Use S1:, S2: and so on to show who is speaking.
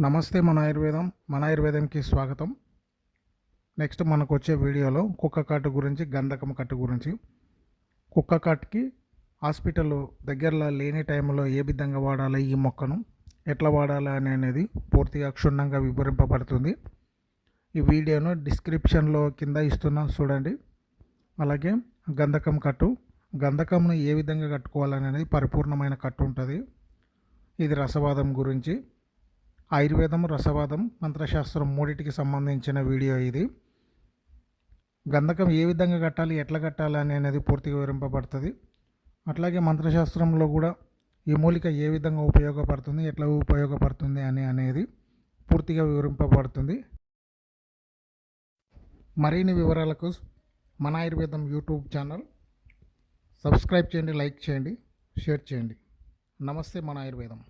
S1: నమస్తే మన ఆయుర్వేదం మన ఆయుర్వేదంకి స్వాగతం. నెక్స్ట్ మనకు వచ్చే వీడియోలో కుక్క కాటు గురించి గంధకం కట్టు గురించి. కుక్క కాటుకి హాస్పిటల్ దగ్గరలో లేని టైంలో ఏ విధంగా వాడాలి ఈ మొక్కను ఎట్లా వాడాలి అని అనేది పూర్తిగా క్షుణ్ణంగా వివరింపబడుతుంది. ఈ వీడియోను డిస్క్రిప్షన్లో కింద ఇస్తున్నా చూడండి. అలాగే గంధకం కట్టు గంధకంను ఏ విధంగా కట్టుకోవాలనేది పరిపూర్ణమైన కట్టు ఉంటుంది. ఇది రసవాదం గురించి. ఆయుర్వేదం రసవాదం మంత్రశాస్త్రం మూడిటికి సంబంధించిన వీడియో ఇది. గంధకం ఏ విధంగా కట్టాలి ఎట్లా కట్టాలి అని అనేది పూర్తిగా వివరింపబడుతుంది. అట్లాగే మంత్రశాస్త్రంలో కూడా ఈ మూలిక ఏ విధంగా ఉపయోగపడుతుంది ఎట్లా ఉపయోగపడుతుంది అని అనేది పూర్తిగా వివరింపబడుతుంది. మరిన్ని వివరాలకు మన ఆయుర్వేదం యూట్యూబ్ ఛానల్ సబ్స్క్రైబ్ చేయండి లైక్ చేయండి షేర్ చేయండి. నమస్తే మన ఆయుర్వేదం.